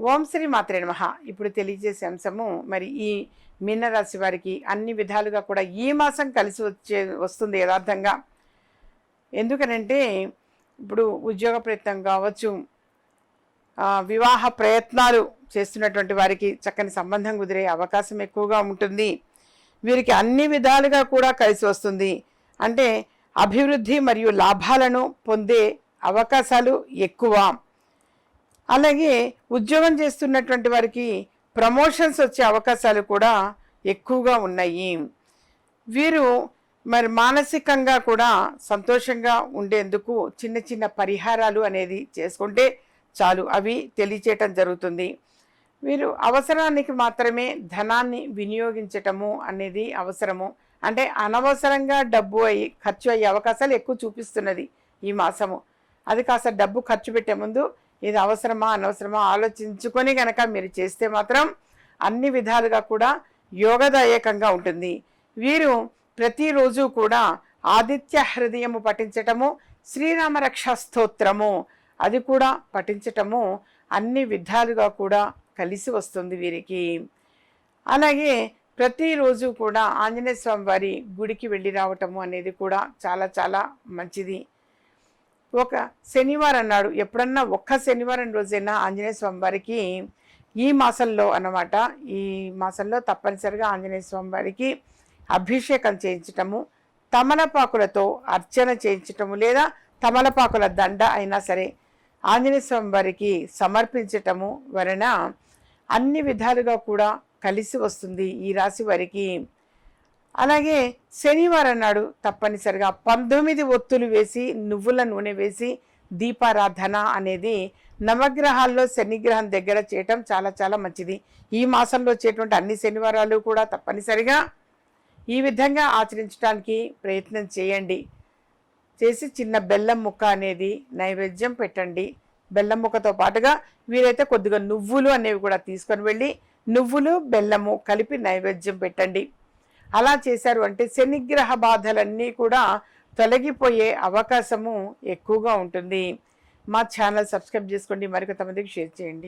ఓం శ్రీ మాత్రే నమ. ఇప్పుడు తెలియజేసే అంశము మరి ఈ మీనరాశి వారికి అన్ని విధాలుగా కూడా ఈ మాసం కలిసి వచ్చే వస్తుంది యథార్థంగా. ఎందుకనంటే ఇప్పుడు ఉద్యోగ ప్రయత్నం కావచ్చు వివాహ ప్రయత్నాలు చేస్తున్నటువంటి వారికి చక్కని సంబంధం కుదిరే అవకాశం ఎక్కువగా ఉంటుంది. వీరికి అన్ని విధాలుగా కూడా కలిసి వస్తుంది. అంటే అభివృద్ధి మరియు లాభాలను పొందే అవకాశాలు ఎక్కువ. అలాగే ఉద్యోగం చేస్తున్నటువంటి వారికి ప్రమోషన్స్ వచ్చే అవకాశాలు కూడా ఎక్కువగా ఉన్నాయి. వీరు మరి మానసికంగా కూడా సంతోషంగా ఉండేందుకు చిన్న చిన్న పరిహారాలు అనేది చేసుకుంటే చాలు అవి తెలియచేయటం జరుగుతుంది. వీరు అవసరానికి మాత్రమే ధనాన్ని వినియోగించటము అనేది అవసరము. అంటే అనవసరంగా డబ్బు అయ్యి ఖర్చు అయ్యే అవకాశాలు ఎక్కువ చూపిస్తున్నది ఈ మాసము. అది కాస్త డబ్బు ఖర్చు పెట్టే ముందు ఇది అవసరమా అనవసరమా ఆలోచించుకొని గనక మీరు చేస్తే మాత్రం అన్ని విధాలుగా కూడా యోగదాయకంగా ఉంటుంది. వీరు ప్రతిరోజు కూడా ఆదిత్య హృదయము పఠించటము శ్రీరామరక్ష స్తోత్రము అది కూడా పఠించటము అన్ని విధాలుగా కూడా కలిసి వస్తుంది వీరికి. అలాగే ప్రతిరోజు కూడా ఆంజనేయ స్వామి వారి గుడికి వెళ్ళి రావటము అనేది కూడా చాలా చాలా మంచిది. ఒక శనివారం నాడు ఎప్పుడన్నా ఒక్క శనివారం రోజైనా ఆంజనేయ స్వామి వారికి ఈ మాసంలో అన్నమాట ఈ మాసంలో తప్పనిసరిగా ఆంజనేయ స్వామి వారికి అభిషేకం చేయించటము తమలపాకులతో అర్చన చేయించటము లేదా తమలపాకుల దండ అయినా సరే ఆంజనేయ స్వామి వారికి సమర్పించటము వలన అన్ని విధాలుగా కూడా కలిసి వస్తుంది. ఈ రాశి వారికి అలాగే శనివారం నాడు తప్పనిసరిగా పంతొమ్మిది ఒత్తులు వేసి నువ్వుల నూనె వేసి దీపారాధన అనేది నవగ్రహాల్లో శనిగ్రహం దగ్గర చేయటం చాలా చాలా మంచిది. ఈ మాసంలో వచ్చేటువంటి అన్ని శనివారాలు కూడా తప్పనిసరిగా ఈ విధంగా ఆచరించడానికి ప్రయత్నం చేయండి. చేసి చిన్న బెల్లం ముక్క అనేది నైవేద్యం పెట్టండి. బెల్లం ముక్కతో పాటుగా వీరైతే కొద్దిగా నువ్వులు అనేవి కూడా తీసుకొని వెళ్ళి నువ్వులు బెల్లము కలిపి నైవేద్యం పెట్టండి. అలా చేశారు అంటే శనిగ్రహ బాధలన్నీ కూడా తొలగిపోయే అవకాశము ఎక్కువగా ఉంటుంది. మా ఛానల్ సబ్స్క్రైబ్ చేసుకోండి. మరికొంతమందికి షేర్ చేయండి.